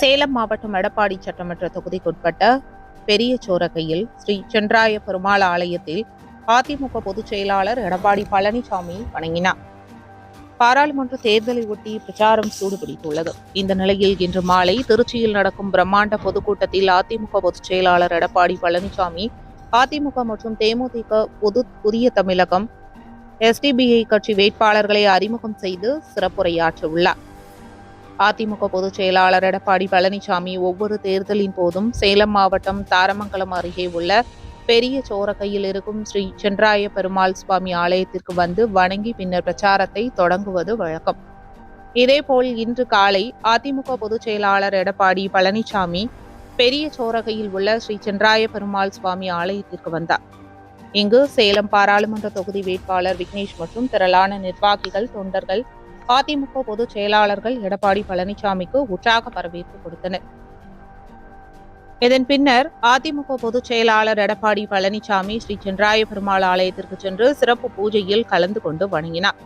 சேலம் மாவட்டம் எடப்பாடி சட்டமன்ற தொகுதிக்குட்பட்ட பெரிய சோரகையில் ஸ்ரீ சென்றாய பெருமாள் ஆலயத்தில் அதிமுக பொதுச் செயலாளர் எடப்பாடி பழனிசாமி வணங்கினார். பாராளுமன்ற தேர்தலை ஒட்டி பிரச்சாரம் சூடுபிடித்துள்ளது. இந்த நிலையில் இன்று மாலை திருச்சியில் நடக்கும் பிரம்மாண்ட பொதுக்கூட்டத்தில் அதிமுக பொதுச் செயலாளர் எடப்பாடி பழனிசாமி அதிமுக மற்றும் தேமுதிக பொது புதிய தமிழகம் எஸ்டிபிஐ கட்சி வேட்பாளர்களை அறிமுகம் செய்து சிறப்புரையாற்ற உள்ளார் அதிமுக பொதுச் செயலாளர் எடப்பாடி பழனிசாமி ஒவ்வொரு தேர்தலின் போதும் சேலம் மாவட்டம் தாரமங்கலம் அருகே உள்ள பெரிய சோரகையில் இருக்கும் ஸ்ரீ சென்றாய பெருமாள் சுவாமி ஆலயத்திற்கு வந்து வணங்கி பின்னர் பிரச்சாரத்தை தொடங்குவது வழக்கம். இதேபோல் இன்று காலை அதிமுக பொதுச் செயலாளர் எடப்பாடி பழனிசாமி பெரிய சோரகையில் உள்ள ஸ்ரீ சென்றாய பெருமாள் சுவாமி ஆலயத்திற்கு வந்தார். இங்கு சேலம் பாராளுமன்ற தொகுதி வேட்பாளர் விக்னேஷ் மற்றும் திரளான நிர்வாகிகள் தொண்டர்கள் அதிமுக பொதுச் செயலாளர்கள் எடப்பாடி பழனிசாமிக்கு உற்சாக வரவேற்பு கொடுத்தனர். இதன் பின்னர் அதிமுக பொதுச் செயலாளர் எடப்பாடி பழனிசாமி ஸ்ரீ சென்றாய பெருமாள் ஆலயத்திற்கு சென்று சிறப்பு பூஜையில் கலந்து கொண்டு வணங்கினார்.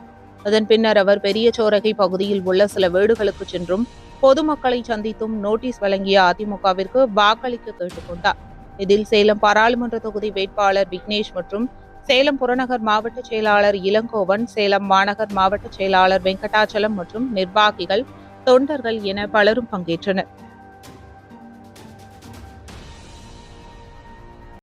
அதன் பின்னர் அவர் பெரிய சோரகை பகுதியில் உள்ள சில வீடுகளுக்கு சென்றும் பொதுமக்களை சந்தித்தும் நோட்டீஸ் வழங்கிய அதிமுகவிற்கு வாக்களிக்க கேட்டுக்கொண்டார். இதில் சேலம் பாராளுமன்ற தொகுதி வேட்பாளர் விக்னேஷ் மற்றும் சேலம் புறநகர் மாவட்ட செயலாளர் இளங்கோவன் சேலம் மாநகர் மாவட்ட செயலாளர் வெங்கடாச்சலம் மற்றும் நிர்வாகிகள் தொண்டர்கள் என பலரும் பங்கேற்றனர்.